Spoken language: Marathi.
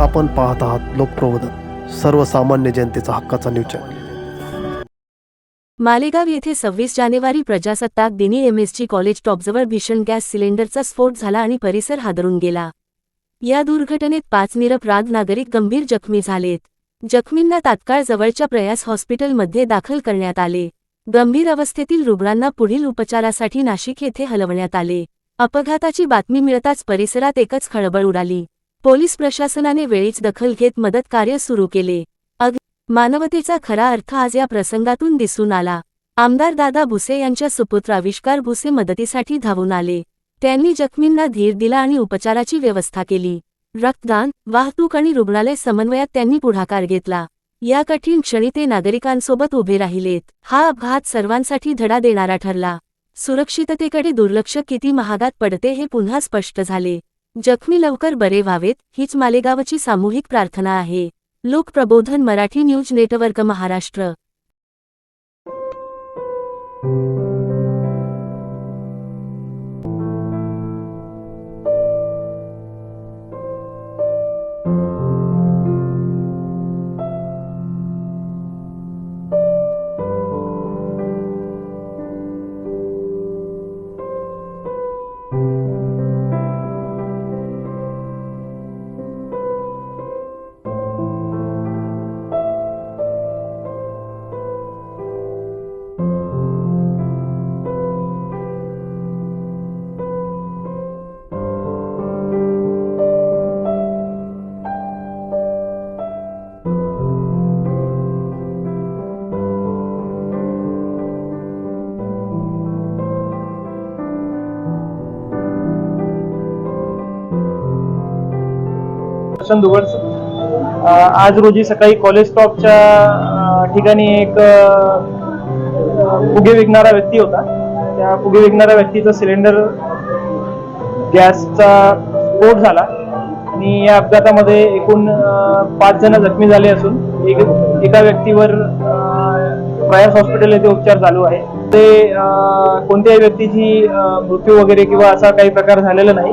आपण पाहत आहात लोकप्रबोधन सर्वसामान्य जनतेचा हक्काचा न्यूज चॅनल मालेगाव येथे सव्वीस जानेवारी प्रजासत्ताक दिनी एमएसजी कॉलेज टॉपजवळ भीषण गॅस सिलेंडरचा स्फोट झाला आणि परिसर हादरून गेला. या दुर्घटनेत पाच निरपराध नागरिक गंभीर जखमी झालेत. जखमींना तात्काळ जवळच्या प्रयास हॉस्पिटलमध्ये दाखल करण्यात आले. गंभीर अवस्थेतील रुग्णांना पुढील उपचारासाठी नाशिक येथे हलवण्यात आले. अपघाताची बातमी मिळताच परिसरात एकच खळबळ उडाली. पोलीस प्रशासनाने वेळीच दखल घेत मदत कार्य सुरू केले. अग मानवतेचा खरा अर्थ आज या प्रसंगातून दिसून आला. आमदार दादा भुसे यांच्या सुपुत्र आविष्कार भुसे मदतीसाठी धावून आले. त्यांनी जखमींना धीर दिला आणि उपचाराची व्यवस्था केली. रक्तदान वाहतूक आणि रुग्णालय समन्वयात त्यांनी पुढाकार घेतला. या कठीण क्षणी ते नागरिकांसोबत उभे राहिलेत. हा अपघात सर्वांसाठी धडा देणारा ठरला. सुरक्षिततेकडे दुर्लक्ष किती महागात पडते हे पुन्हा स्पष्ट झाले. जखमी लवकर बरे व्हावेत हीच मालेगावची सामूहिक प्रार्थना आहे. Lokprabodhan Marathi news network Maharashtra. दर्शन दुगड अ, आज रोजी सकाळी कॉलेज स्टॉपच्या ठिकाणी एक फुगे विकणारा व्यक्ती होता. त्या फुगे विकणाऱ्या व्यक्तीचा सिलेंडर गॅसचा स्फोट झाला. आणि या अपघातामध्ये एकूण पाच जण जखमी झाले असून एक एका व्यक्तीवर प्रयास हॉस्पिटल येथे उपचार चालू आहे. ते कोणत्याही व्यक्तीची मृत्यू वगैरे किंवा असा काही प्रकार झालेला नाही.